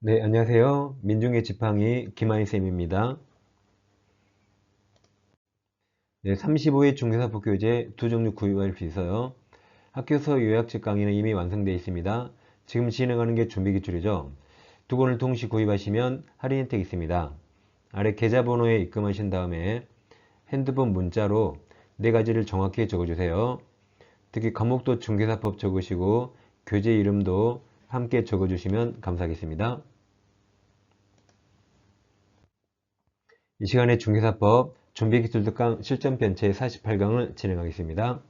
네, 안녕하세요. 민중의 지팡이 김하희쌤입니다. 네, 35회 중개사법 교재 두 종류 구입할 수 있어요. 학교서 요약집 강의는 이미 완성되어 있습니다. 지금 진행하는 게 준비 기출이죠. 두 권을 동시 구입하시면 할인 혜택이 있습니다. 아래 계좌번호에 입금하신 다음에 핸드폰 문자로 네 가지를 정확히 적어주세요. 특히 과목도 중개사법 적으시고 교재 이름도 함께 적어주시면 감사하겠습니다. 이 시간에 중개사법 준비기술 특강 실전편체 48강을 진행하겠습니다.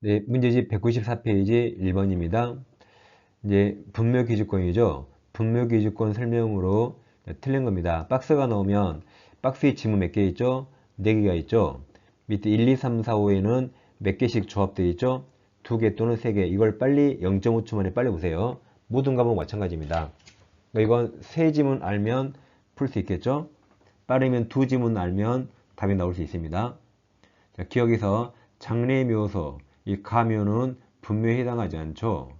네, 문제집 194페이지 1번입니다. 이제 분묘기주권이죠. 분묘기주권 설명으로 틀린 겁니다. 박스가 나오면 박스에 지문 몇 개 있죠? 4개가 있죠. 밑에 1, 2, 3, 4, 5에는 몇 개씩 조합되어 있죠? 두 개 또는 세 개 이걸 빨리 0.5초 만에 빨리 보세요. 모든 과목 마찬가지입니다. 그러니까 이건 세 지문 알면 풀 수 있겠죠? 빠르면 두 지문 알면 답이 나올 수 있습니다. 자, 기억에서 장례묘소, 이 가묘는 분묘에 해당하지 않죠.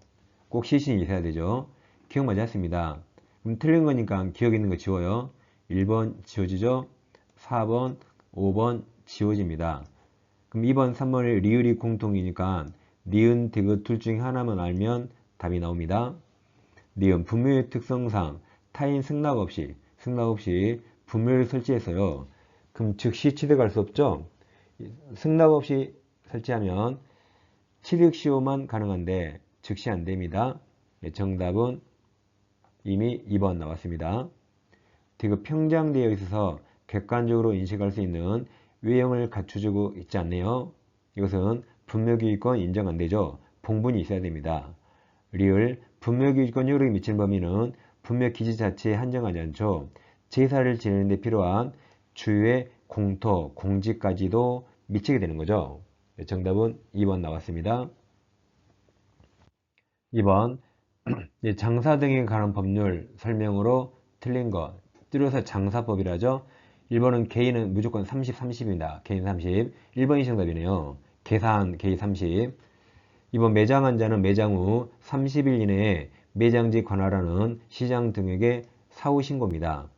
꼭 시신이 있어야 되죠. 기억 맞지 않습니다. 그럼 틀린 거니까 기억 있는 거 지워요. 1번 지워지죠? 4번, 5번 지워집니다. 그럼 2번, 3번의 리을이 공통이니까 니은, 디귿 둘 중에 하나만 알면 답이 나옵니다. 니은 분묘의 특성상 타인 승낙 없이 승낙 없이 분묘를 설치해서요. 그럼 즉시 취득할 수 없죠. 승낙 없이 설치하면 취득 시효만 가능한데 즉시 안됩니다. 네, 정답은 이미 2번 나왔습니다. 디귿 평장되어 있어서 객관적으로 인식할 수 있는 외형을 갖추고 있지 않네요. 이것은 분묘기득권 인정 안되죠. 봉분이 있어야 됩니다. 리을 효력이 미치는 범위는 분묘 기지 자체에 한정하지 않죠. 제사를 지내는 데 필요한 주유의 공터, 공지까지도 미치게 되는 거죠. 네, 정답은 2번 나왔습니다. 2번 장사 등에 관한 법률 설명으로 틀린 것 줄여서 장사법이라죠. 1번은 개인은 무조건 30, 30입니다. 개인 30. 1번이 정답이네요. 계산 개인 30 이번 매장한 자는 매장 후 30일 이내에 매장지 관할하는 시장 등에게 사후 신고입니다.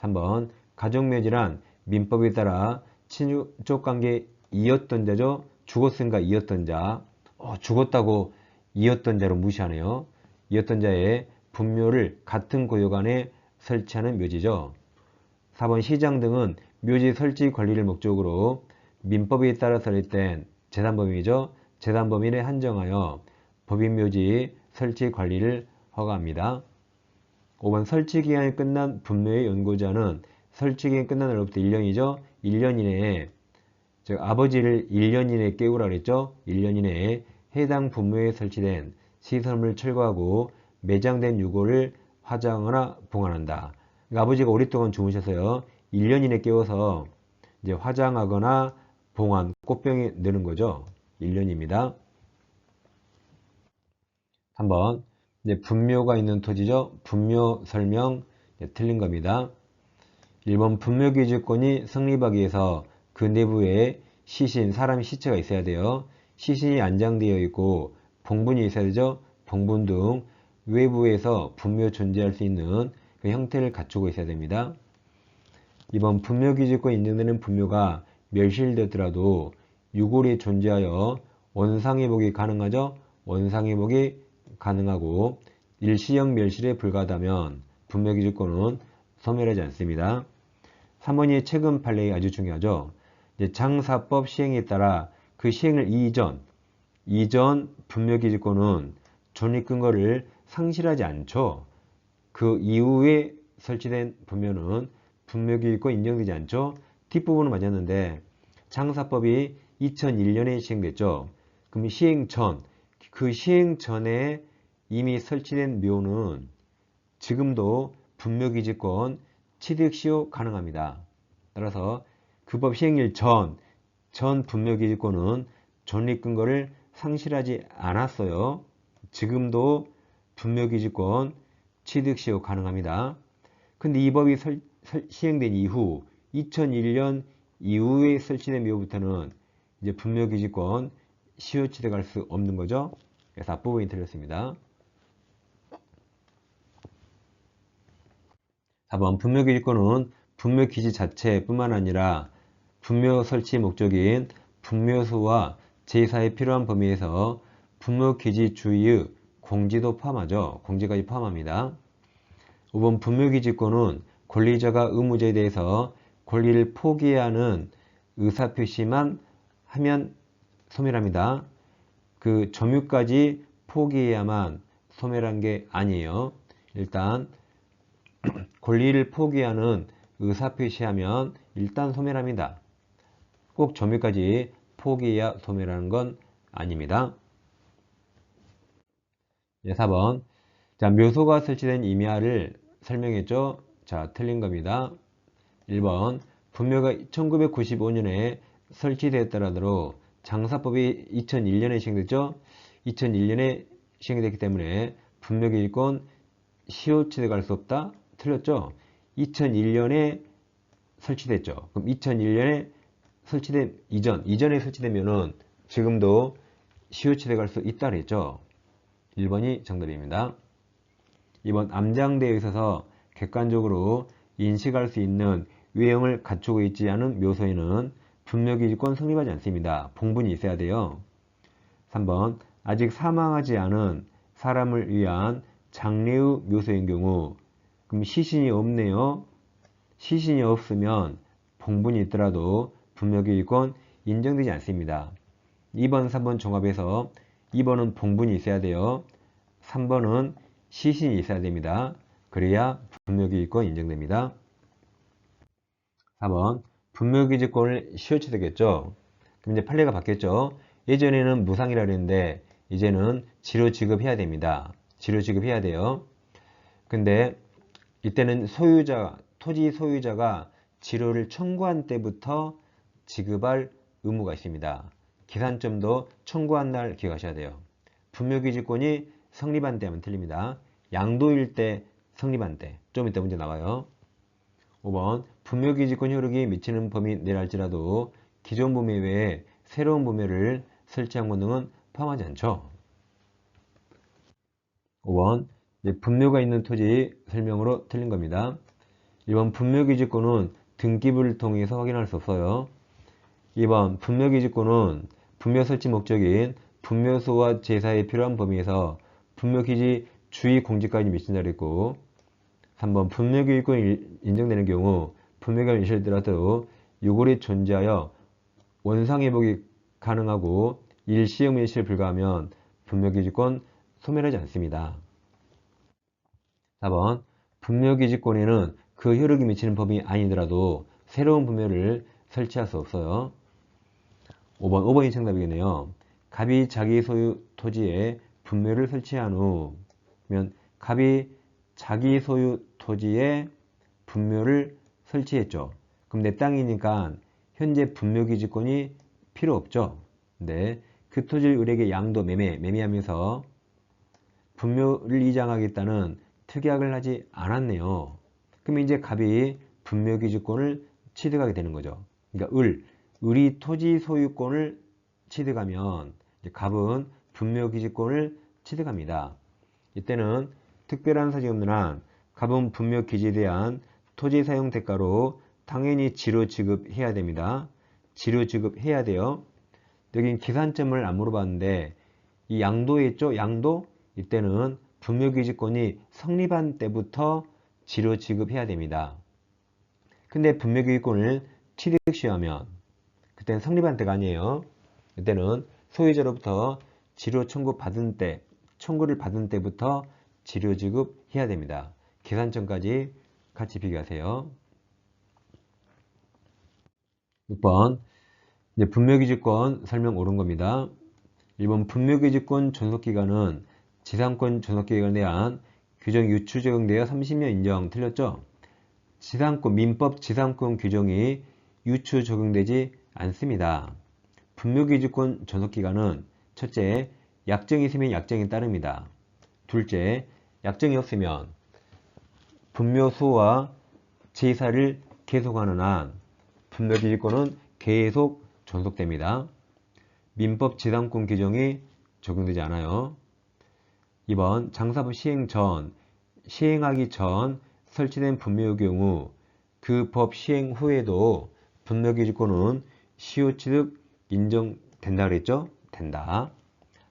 3번 가족묘지란 민법에 따라 친족 관계 이었던 자죠. 죽었으니까 이었던 자. 어, 죽었다고 이었던 자로 무시하네요. 이었던 자의 분묘를 같은 고역 안에 설치하는 묘지죠. 4번 시장 등은 묘지 설치 관리를 목적으로 민법에 따라 설립된 재단법인이죠. 재단법인에 한정하여 법인묘지 설치 관리를 허가합니다. 5번 설치기간이 끝난 분묘의 연고자는 설치기간이 끝난 날로부터 1년이죠. 1년 이내에 즉 아버지를 1년 이내에 깨우라 그랬죠. 1년 이내에 해당 분묘에 설치된 시설물 철거하고 매장된 유골을 화장하거나 봉안한다. 그러니까 아버지가 오랫동안 주무셔서요. 1년 이내 깨워서 이제 화장하거나 봉안, 꽃병에 넣는 거죠. 1년입니다. 한번 이제 분묘가 있는 토지죠. 분묘 설명 틀린 겁니다. 1번 분묘 기주권이 성립하기 위해서 그 내부에 시신, 사람 시체가 있어야 돼요. 시신이 안장되어 있고 봉분이 있어야 되죠. 봉분 등 외부에서 분묘 존재할 수 있는 그 형태를 갖추고 있어야 됩니다. 이번 분묘 기주권 인정되는 분묘가 멸실되더라도 유골이 존재하여 원상회복이 가능하죠. 원상회복이 가능하고 일시형 멸실에 불과하다면 분묘기 주권은 소멸하지 않습니다. 3번이 최근 판례가 아주 중요하죠. 장사법 시행에 따라 그 시행을 이전, 이전 분묘기지권은 존립 근거를 상실하지 않죠. 그 이후에 설치된 분묘는 분묘기지권 인정되지 않죠. 뒷부분은 맞았는데 장사법이 2001년에 시행됐죠. 그럼 시행 전, 그 시행 전에 이미 설치된 묘는 지금도 분묘기지권 취득시효 가능합니다. 따라서 그 법 시행일 전, 전 분묘기지권은 존립근거를 상실하지 않았어요. 지금도 분묘기지권 취득시효 가능합니다. 근데 이 법이 설, 설, 시행된 이후 2001년 이후에 설치된 묘부터는 이제 분묘기지권 시효 취득할 수 없는 거죠. 그래서 앞부분이 틀렸습니다. 4번 분묘기지권은 분묘기지 자체뿐만 아니라 분묘 설치 목적인 분묘소와 제사에 필요한 범위에서 분묘기지 주위의 공지도 포함하죠. 공지까지 포함합니다. 5번 분묘기지권은 권리자가 의무자에 대해서 권리를 포기해야 하는 의사표시만 하면 소멸합니다. 그 점유까지 포기해야만 소멸한 게 아니에요. 일단 권리를 포기하는 의사표시하면 일단 소멸합니다. 꼭 점유까지 포기해야 소멸하는 건 아닙니다. 네, 4번 자 묘소가 설치된 임야를 설명했죠. 자 틀린 겁니다. 1번 분묘가 1995년에 설치되었더라도 장사법이 2001년에 시행됐죠. 2001년에 시행됐기 때문에 분묘기일권 시효치대 갈수 없다. 틀렸죠. 2001년에 설치됐죠. 그럼 2001년에 설치된 이전, 이전에 설치되면은 지금도 시효치대 갈수 있다 그랬죠. 1번이 정답입니다. 2번 암장대에 있어서 객관적으로 인식할 수 있는 외형을 갖추고 있지 않은 묘소에는 분묘기지권 성립하지 않습니다. 봉분이 있어야 돼요. 3번 아직 사망하지 않은 사람을 위한 장례의 묘소인 경우 그럼 시신이 없네요. 시신이 없으면 봉분이 있더라도 분묘기지권 인정되지 않습니다. 2번, 3번 종합해서 2번은 봉분이 있어야 돼요. 3번은 시신이 있어야 됩니다. 그래야 분묘기지권 인정됩니다. 4번 분묘기지권을 시효치 되겠죠. 그럼 이제 판례가 바뀌었죠. 예전에는 무상이라 그랬는데 이제는 지료 지급해야 됩니다. 지료 지급해야 돼요. 근데 이때는 소유자, 토지 소유자가 지료를 청구한 때부터 지급할 의무가 있습니다. 계산점도 청구한 날 기억하셔야 돼요. 분묘기지권이 성립한 때면 틀립니다. 양도일 때 성립한 때. 좀 이따 문제 나와요. 5번 분묘기지권 효력이 미치는 범위 내랄지라도 기존 범위 외에 새로운 범위를 설치한 것 등은 포함하지 않죠. 5번 분묘가 있는 토지 설명으로 틀린 겁니다. 1번 분묘기지권은 등기부를 통해서 확인할 수 없어요. 2번 분묘기지권은 분묘 설치 목적인 분묘소와 제사에 필요한 범위에서 분묘기지 주의 공지까지 미친다 그랬고 3번 분묘기지권이 인정되는 경우 분묘가 인실되더라도 요골이 존재하여 원상회복이 가능하고 일시형 일시에 불과하면 분묘기지권 소멸하지 않습니다. 4번 분묘기지권에는 그 효력이 미치는 법이 아니더라도 새로운 분묘를 설치할 수 없어요. 5번, 5번이 정답이겠네요. 갑이 자기 소유 토지에 분묘를 설치한 후, 면 갑이 자기 소유 토지에 분묘를 설치했죠. 그럼 내 땅이니까 현재 분묘기지권이 필요 없죠. 근데 그 토지를 을에게 양도 매매, 매매하면서 분묘를 이장하겠다는 특약을 하지 않았네요. 그럼 이제 갑이 분묘기지권을 취득하게 되는 거죠. 그러니까 을, 을이 토지 소유권을 취득하면 갑은 분묘기지권을 취득합니다. 이때는 특별한 사정이 없는 한 갑은 분묘기지에 대한 토지 사용 대가로 당연히 지료 지급해야 됩니다. 지료 지급해야 돼요. 여긴 계산점을 안 물어봤는데 이 양도에 있죠? 양도? 이때는 분묘기지권이 성립한 때부터 지료 지급해야 됩니다. 근데 분묘기지권을 취득 시하면 그때는 성립한 때가 아니에요. 이때는 소유자로부터 지료 청구 받은 때, 청구를 받은 때부터 지료 지급해야 됩니다. 계산점까지 같이 비교하세요. 6번 이제 분묘기지권 설명 옳은 겁니다. 1번 분묘기지권 존속기간은 지상권 존속기간에 대한 규정 유추 적용되어 30년 인정 틀렸죠? 지상권 민법 지상권 규정이 유추 적용되지 않습니다. 분묘기지권 존속기간은 첫째 약정이 있으면 약정이 따릅니다. 둘째 약정이 없으면 분묘수와 제사를 계속하는 한 분묘기지권은 계속 존속됩니다. 민법 지상권 규정이 적용되지 않아요. 2번 장사부 시행 전, 시행하기 전 설치된 분묘의 경우 그 법 시행 후에도 분묘기지권은 시효취득 인정된다 그랬죠? 된다.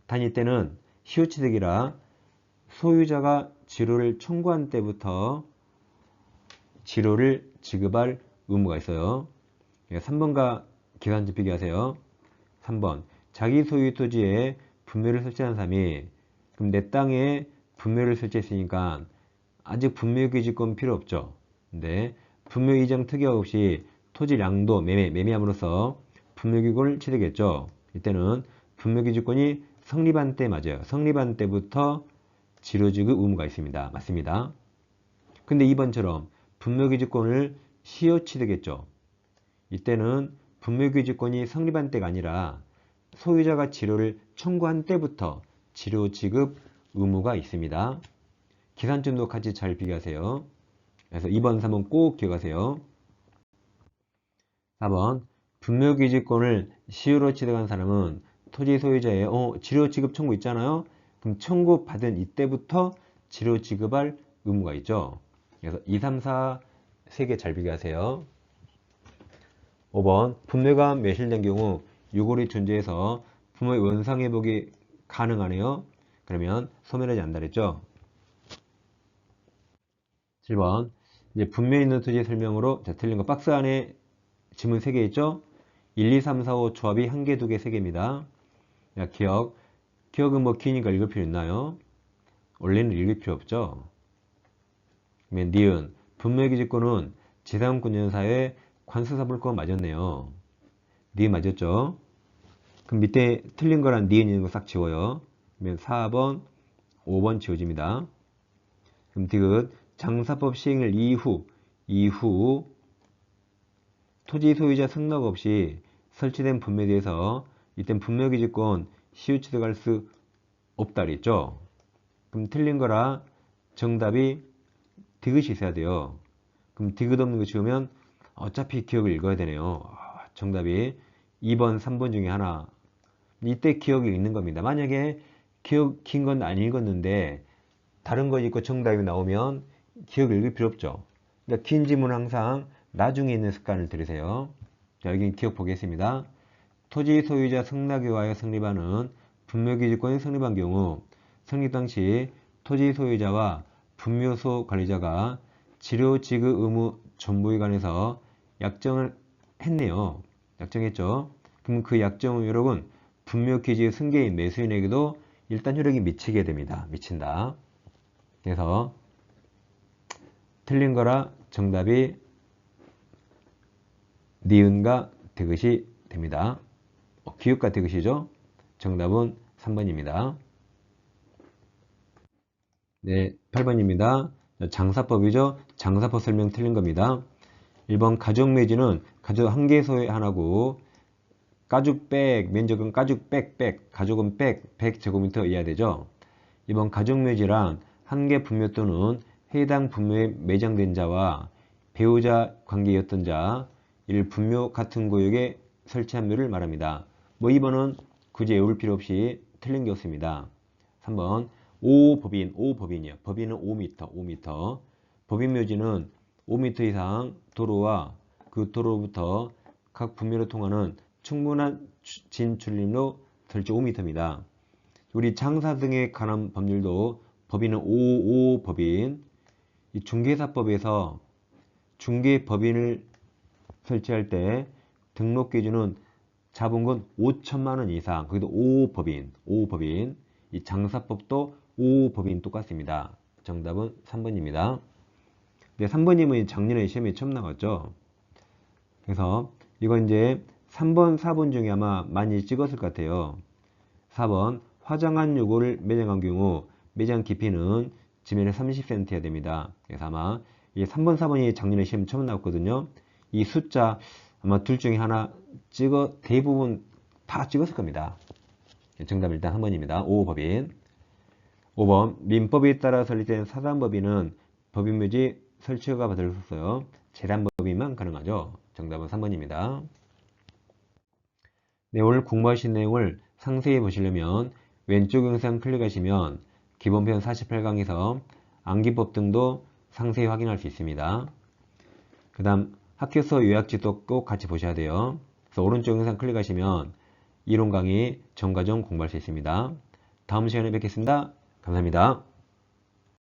단 이때는 시효취득이라 소유자가 지료를 청구한 때부터 지료를 지급할 의무가 있어요. 3번과 계산지 비교하세요. 3번 자기 소유 토지에 분묘를 설치한 사람이 그럼 내 땅에 분묘를 설치했으니까 아직 분묘 기지권 필요 없죠. 근데 분묘 이장 특약 없이 토지 양도 매매, 매매함으로써 분묘 기권을 취득했죠. 이때는 분묘 기지권이 성립한 때 맞아요. 성립한 때부터 지료지급 의무가 있습니다. 맞습니다. 근데 2번처럼 분묘기지권을 시효 취득했죠. 이때는 분묘기지권이 성립한 때가 아니라 소유자가 지료를 청구한 때부터 지료 지급 의무가 있습니다. 계산점도 같이 잘 비교하세요. 그래서 2번, 3번 꼭 기억하세요. 4번 분묘기지권을 시효로 취득한 사람은 토지 소유자의 어, 지료 지급 청구 있잖아요. 그럼 청구 받은 이때부터 지료 지급할 의무가 있죠. 그래서 2, 3, 4 세 개 잘 비교하세요. 5번 분묘가 매실된 경우 유골이 존재해서 분모의 원상회복이 가능하네요. 그러면 소멸하지 않는다 그랬죠. 7번 이제 분묘 있는 토지의 설명으로 자, 틀린 거 박스 안에 지문 3개 있죠. 1, 2, 3, 4, 5 조합이 1개, 2개, 3개입니다. 야, 기억. 기억은 뭐 기니까 읽을 필요 있나요? 원래는 읽을 필요 없죠. 그러면 니은. 분묘기지권은 재산권연사의 관수사물권 맞았네요. 니은 맞았죠? 그럼 밑에 틀린 거란 니은 있는 거 싹 지워요. 그러면 4번, 5번 지워집니다. 그럼 디귿 장사법 시행일 이후, 이후 토지 소유자 승낙 없이 설치된 분묘에 대해서 이땐 분묘기지권 시효 취득할 수 없다 그랬죠. 그럼 틀린 거라 정답이 디귿이 있어야 돼요. 그럼 디귿 없는 거 지우면 어차피 기억을 읽어야 되네요. 아, 정답이 2번, 3번 중에 하나. 이때 기억이 있는 겁니다. 만약에 기억 긴 건 안 읽었는데 다른 거 읽고 정답이 나오면 기억 읽을 필요 없죠. 그러니까 긴 지문은 항상 나중에 있는 습관을 들으세요. 자, 여기 기억 보겠습니다. 토지 소유자 승낙위하여 성립하는 분묘기지권이 성립한 경우 성립 당시 토지 소유자와 분묘소 관리자가 지료 지급 의무 전부에 관해서 약정을 했네요. 약정했죠. 그럼 그 약정은 여러분 분묘기지 승계인 매수인에게도 일단 효력이 미치게 됩니다. 미친다. 그래서 틀린 거라 정답이 니은과 디귿이 됩니다. 어, 기읍과 디귿이죠. 정답은 3번입니다. 네, 8번입니다. 장사법이죠. 장사법 설명 틀린 겁니다. 1번 가족 매지는 가족 한 개소에 하나고 가죽 백, 면적은 가죽 백, 백, 가족은 백, 100제곱미터 이하 되죠. 2번 가족 매지란 한 개 분묘 또는 해당 분묘에 매장된 자와 배우자 관계였던 자, 일 분묘 같은 구역에 설치한 묘를 말합니다. 뭐 2번은 굳이 외울 필요 없이 틀린 게 없습니다. 3번 5법인, 5법인이요. 법인은 5m, 5m. 법인 묘지는 5m 이상 도로와 그 도로부터 각 분묘로 통하는 충분한 진출림로 설치 5m입니다. 우리 장사 등에 관한 법률도 법인은 5, 5법인, 이 중개사법에서 중개법인을 설치할 때 등록 기준은 건 5천만 원 이상, 거기도 5법인, 5법인, 이 장사법도 5법인 똑같습니다. 정답은 3번입니다. 네, 3번님은 작년에 시험에 처음 나왔죠. 그래서 이건 이제 3번, 4번 중에 아마 많이 찍었을 것 같아요. 4번 화장한 요구를 매장한 경우 매장 깊이는 지면에 30cm야 됩니다. 그래서 아마 이 3번, 4번이 작년에 시험 처음 나왔거든요. 이 숫자 아마 둘 중에 하나 찍어 대부분 다 찍었을 겁니다. 정답 일단 한 번입니다. 5 법인. 5번 민법에 따라 설립된 사단법인은 법인묘지 설치허가 받을 수 없어요. 재단법인만 가능하죠. 정답은 3번입니다. 네, 오늘 공부하신 내용을 상세히 보시려면 왼쪽 영상 클릭하시면 기본편 48강에서 암기법 등도 상세히 확인할 수 있습니다. 그 다음 학교서 요약지도 꼭 같이 보셔야 돼요. 그래서 오른쪽 영상 클릭하시면 이론 강의 전과정 공부할 수 있습니다. 다음 시간에 뵙겠습니다. 감사합니다.